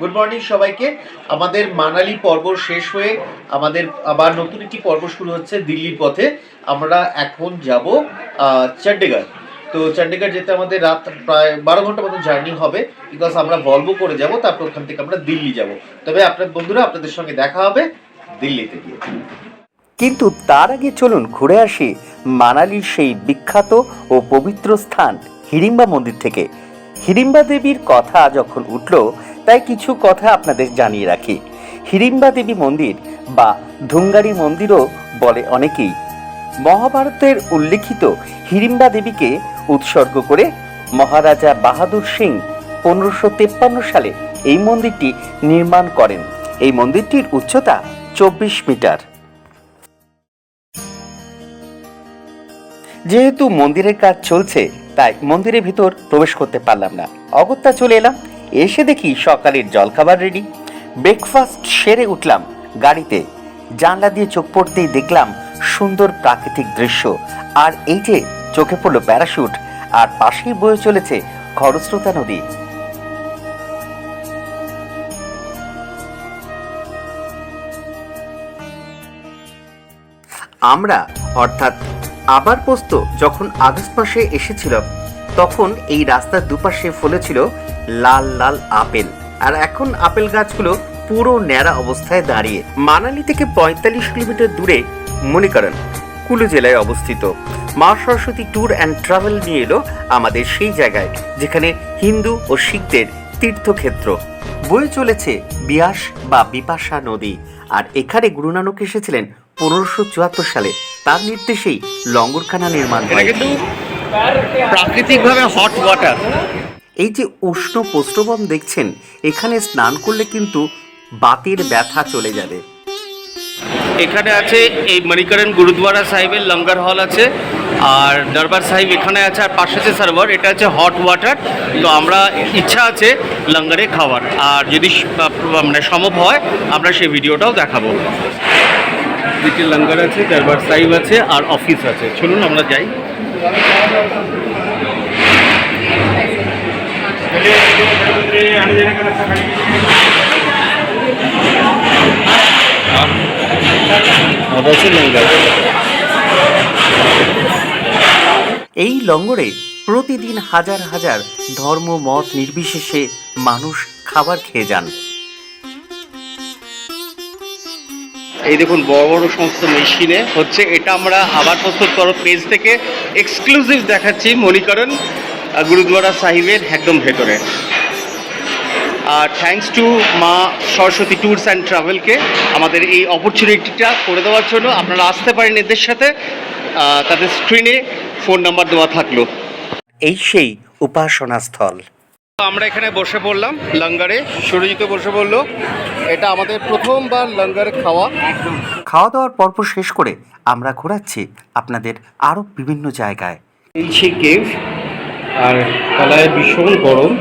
Good morning সবাইকে। আমাদের মানালি পর্ব শেষ হয়ে আমাদের আবার নতুন একটি পর্ব শুরু হচ্ছে দিল্লির পথে। আমরা এখন যাব চণ্ডীগড় তো চণ্ডীগড় যেতে আমাদের রাত প্রায় বারো ঘণ্টা মতো জার্নি হবে। বিকজ আমরা ভলভো করে যাব, তারপর ওখান থেকে আমরা দিল্লি যাব। তবে আপনার বন্ধুরা, আপনাদের সঙ্গে দেখা হবে দিল্লিতে গিয়ে। কিন্তু তার আগে চলুন ঘুরে আসি মানালির সেই বিখ্যাত ও পবিত্র স্থান হিড়িম্বা মন্দির থেকে। হিড়িম্বা দেবীর কথা যখন উঠল তাই কিছু কথা আপনাদের জানিয়ে রাখি। হিড়িম্বা দেবী মন্দির বা ধুঙ্গারি মন্দিরও বলে অনেকেই। মহাভারতের উল্লেখিত হিড়িম্বা দেবীকে উৎসর্গ করে মহারাজা বাহাদুর সিং পনেরোশো তেপ্পান্ন সালে এই মন্দিরটি নির্মাণ করেন। এই মন্দিরটির উচ্চতা চব্বিশ মিটার। যেহেতু মন্দিরের কাজ চলছে, তাই মন্দিরের ভিতর প্রবেশ করতে পারলাম না। অগত্যা চলে এলাম এসে দেখি সকালের জলখাবার রেডি ব্রেকফাস্ট সেরে উঠলাম গাড়িতে। জানলা দিয়ে চোখ পড়তেই দেখলাম সুন্দর প্রাকৃতিক দৃশ্য। আর এই যে চোখে পড়ল প্যারাশুট আর পাশেই বয়ে চলেছে খরস্রোতা নদী। আমরা, অর্থাৎ আবার পোস্ত যখন আগস্ট মাসে এসেছিলাম তখন এই রাস্তার দুপাশে ফলেছিল লাল লাল আপেল। আর এখন আপেল গাছগুলো পুরো ন্যাড়া অবস্থায় দাঁড়িয়ে। মানালি থেকে পঁয়তাল্লিশ কিলোমিটার দূরে মনিকরণ কুলু জেলায় অবস্থিত। মা সরস্বতী ট্যুর অ্যান্ড ট্রাভেল নিয়ে এলো আমাদের সেই জায়গায়, যেখানে হিন্দু ও শিখদের তীর্থক্ষেত্র। বয়ে চলেছে বিয়াস বা বিপাশা নদী। আর এখানে গুরু নানক এসেছিলেন পনেরোশো চুয়াত্তর সালে। তার নির্দেশেই লঙ্গরখানা নির্মাণ হয়। প্রাকৃতিকভাবে হট ওয়াটার এই যে উষ্ণ প্রস্রবণ দেখছেন এখানে স্নান করলে কিন্তু বাতের ব্যথা চলে যাবে। এখানে আছে এই মণিকরণ গুরুদ্বারা সাহেবের লঙ্গার হল আছে আর দরবার সাহেব এখানে আছে আর পাশে যে সার্ভার এটা আছে হট ওয়াটার তো আমরা ইচ্ছা আছে লঙ্গারে খাওয়ার আর যদি মানে সম্ভব হয় আমরা সেই ভিডিওটাও দেখাবো। দিকে লঙ্গার আছে দরবার সাহেব আছে আর অফিস আছে। চলুন আমরা যাই। এই লঙ্গরে প্রতিদিন হাজার হাজার ধর্ম মত নির্বিশেষে মানুষ খাবার খেয়ে যান। এই দেখুন, বড় বড় সমস্ত মেশিনে হচ্ছে এটা আমরা আবার প্রস্তুত করো। পেজ থেকে এক্সক্লুসিভ দেখাচ্ছি মণিকরণ গুরুদ্বারা সাহিবের একদম ভেতরে। আর থ্যাঙ্কস টু মা সরস্বতী ট্যুরস অ্যান্ড ট্রাভেলকে আমাদের এই অপরচুনিটিটা করে দেওয়ার জন্য আপনারা আসতে পারেন এদের সাথে তাদের স্ক্রিনে ফোন নাম্বার দেওয়া থাকল। এই সেই উপাসনা স্থল আমরা এখানে বসে পড়লাম লঙ্গারে। সুরজিতে বসে পড়ল। এটা আমাদের প্রথমবার লঙ্গারে খাওয়া। খাওয়া দাওয়ার পর্ব শেষ করে আমরা ঘোরাচ্ছি আপনাদের আরও বিভিন্ন জায়গায়। এই সেই কেভ আর তলায় ভীষণ গরম।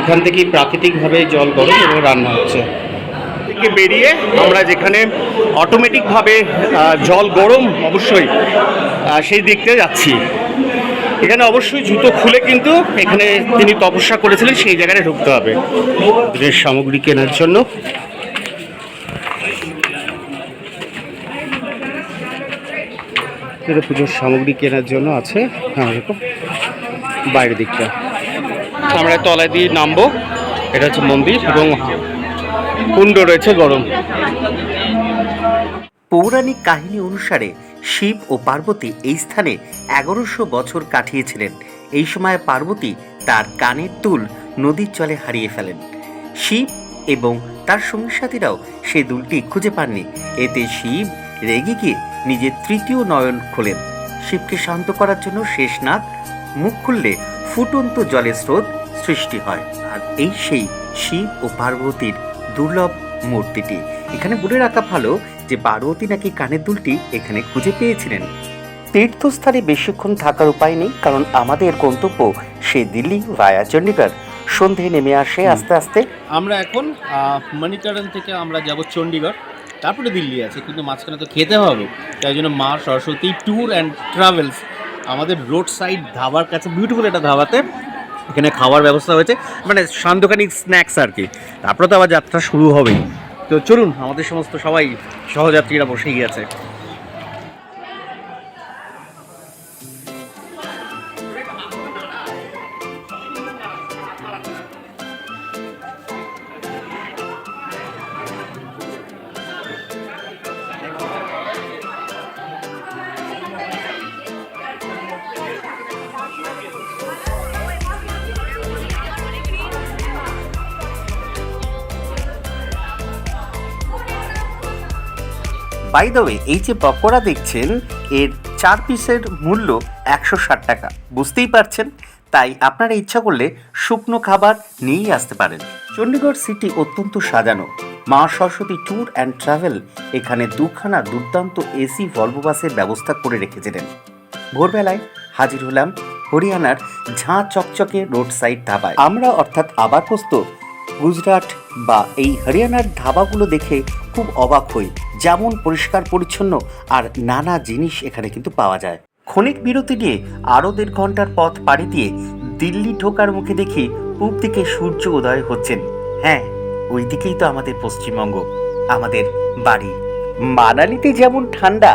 এখান থেকেই প্রাকৃতিকভাবে জল গরম এবং রান্না হচ্ছে। থেকে বেরিয়ে আমরা যেখানে অটোমেটিকভাবে জল গরম অবশ্যই সেই দিকতে যাচ্ছি। এখানে অবশ্যই জুতো খুলে কিন্তু এখানে তিনি তপস্যা করেছিলেন, সেই জায়গায় ঢুকতে হবে। ড্রেস সামগ্রী কেনার জন্য। পুজোর সামগ্রী কেনার জন্য আছে। হ্যাঁ বাইরের দিকটা। আমরা তলায় দিয়ে নামবো। এটা হচ্ছে মন্দির এবং কুণ্ড রয়েছে গরম। পৌরাণিক কাহিনী অনুসারে শিব ও পার্বতী এই স্থানে এগারোশো বছর কাটিয়েছিলেন। এই সময় পার্বতী তার কানের দুল নদীর জলে হারিয়ে ফেলেন। শিব এবং তার সঙ্গী সাথীরাও সেই দুলটি খুঁজে পাননি। এতে শিব রেগে গিয়ে নিজের তৃতীয় নয়ন খোলেন। শিবকে শান্ত করার জন্য শেষনাগ মুখ খুললে ফুটন্ত জলের স্রোত সৃষ্টি হয়। আর এই সেই শিব ও পার্বতীর দুর্লভ মূর্তিটি। এখানে বলে রাখা ভালো যে পার্বতী নাকি কানের দুলটি এখানে খুঁজে পেয়েছিলেন। তীর্থস্থানে বেশিক্ষণ থাকার উপায় নেই কারণ আমাদের গন্তব্য সে দিল্লি ভায়া চণ্ডীগড়। সন্ধে নেমে আসে আস্তে আস্তে। আমরা এখন মণিকরণ থেকে আমরা যাব চণ্ডীগড়। তারপরে দিল্লি আছে কিন্তু মাঝখানে তো খেতে হবে। তাই জন্য Maa Saraswati tour and travels আমাদের রোড সাইড ধাবার কাছে বিউটিফুল একটা ধাবাতে এখানে খাওয়ার ব্যবস্থা হয়েছে। মানে সান্ধ্যকানিক স্ন্যাক্স আর কি। তারপরে তো আবার যাত্রা শুরু হবেই। তো চলুন আমাদের সমস্ত সবাই সহযাত্রীরা বসেই গেছে বাই দ্য ওয়ে এই যে পকোড়া দেখছেন, এর চার পিসের মূল্য একশো ষাট টাকা। বুঝতেই পারছেন? তাই আপনারা ইচ্ছা করলে শুকনো খাবার নিয়েই আসতে পারেন। চণ্ডীগড় সিটি অত্যন্ত সাজানো। মা সরস্বতী ট্যুর অ্যান্ড ট্রাভেল এখানে দুখানা দুর্দান্ত এসি ভলভো বাসের ব্যবস্থা করে রেখেছিলেন। ভোরবেলায় হাজির হলাম হরিয়ানার ঝাঁ চকচকে রোড সাইড ধাবায়। আমরা অর্থাৎ আবার পোস্ত গুজরাট বা এই হরিয়ানার ধাবাগুলো দেখে খুব অবাক হই, যেমন পরিষ্কার পরিচ্ছন্ন আর নানা জিনিস এখানে কিন্তু পাওয়া যায়। ক্ষণিক বিরতি নিয়ে আরও দেড় ঘণ্টার পথ পাড়ি দিয়ে দিল্লি ঢোকার মুখে দেখি পূব দিকে সূর্য উদয় হচ্ছেন। হ্যাঁ ওই দিকেই তো আমাদের পশ্চিমবঙ্গ, আমাদের বাড়ি। মানালিতে যেমন ঠান্ডা,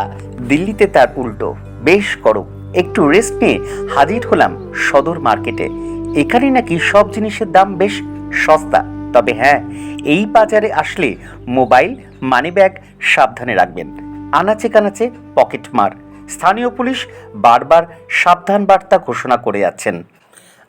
দিল্লিতে তার উল্টো, বেশ গরম। একটু রেস্ট নিয়ে হাজির হলাম সদর মার্কেটে এখানে নাকি সব জিনিসের দাম বেশ সস্তা। তবে হ্যাঁ এই বাজারে আসলে মোবাইল মানি ব্যাগ সাবধানে রাখবেন। আনাচে কানাচে পকেট মার স্থানীয় পুলিশ বারবার সাবধান বার্তা ঘোষণা করে যাচ্ছেন।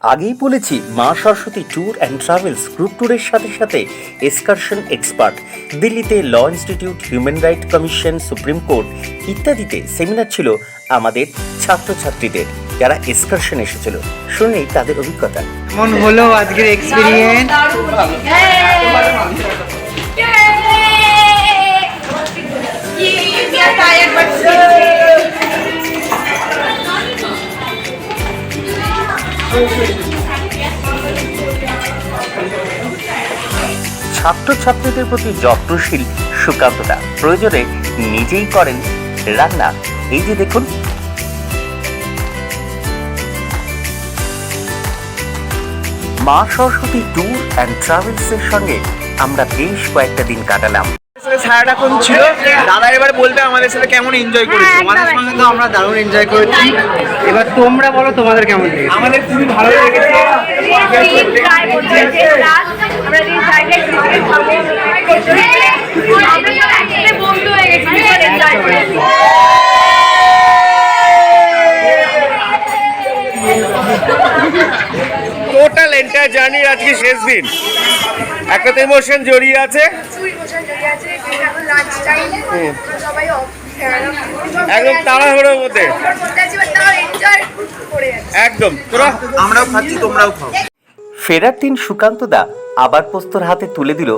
আগেই বলেছি Maa Saraswati tour and travels group ট্যুরের সাথে সাথে এক্সকারশন এক্সপার্ট দিল্লিতে law institute human right commission supreme court ইত্যাদিতে সেমিনার ছিল আমাদের ছাত্রছাত্রীদের যারা এক্সকারশন এসেছিল। শুনেই তাদের অভিজ্ঞতা। কেমন হলো আজকের এক্সপিরিয়েন্স ছাত্রছাত্রীদের প্রতি যত্নশীল সুকান্তটা প্রয়োজনে নিজেই করেন রান্না। এই যে দেখুন। মা সরস্বতী ট্যুর অ্যান্ড ট্রাভেলসের সঙ্গে আমরা বেশ কয়েকটা দিন কাটালাম। সারাটা কোন ছিল। দাদা এবার বলবে আমাদের সাথে কেমন এনজয় করেছ। আমাদের সঙ্গে তো আমরা দারুণ এনজয় করেছি। এবার তোমরা বলো তোমাদের কেমন লেগেছে? আমাদের খুবই ভালো লেগেছে। বন্ধু হয়ে গেছি টোটাল এন্টায়ার জার্নির আজকে শেষ দিন। একটা তো ইমোশন জড়িয়ে আছে। ইমোশন জড়িয়ে আছে। একদম তাড়াহুড়োর মধ্যে। করতে আছি, but তাও enjoy করে যাচ্ছি। একদম তোরা? আমরাও খাচ্ছি তোমরাও খাও। ফেরার দিন সুকান্তদা আবার পোস্তর হাতে তুলে দিল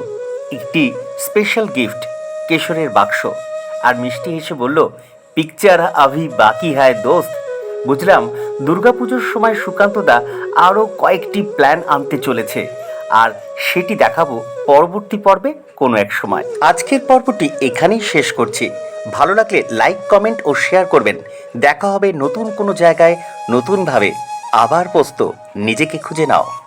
একটি স্পেশাল গিফট কেশরের বাক্স। আর মিষ্টি হেসে বলল পিকচার আভি বাকি হায় দোস্ত। বুঝলাম দুর্গাপুজোর সময় সুকান্তদা আরও কয়েকটি প্ল্যান আনতে চলেছে। আর সেটি দেখাবো পরবর্তী পর্বে কোনো এক সময়। আজকের পর্বটি এখানেই শেষ করছি। ভালো লাগলে লাইক, কমেন্ট ও শেয়ার করবেন। দেখা হবে নতুন কোনো জায়গায় নতুনভাবে। আবার পোস্ত, নিজেকে খুঁজে নাও।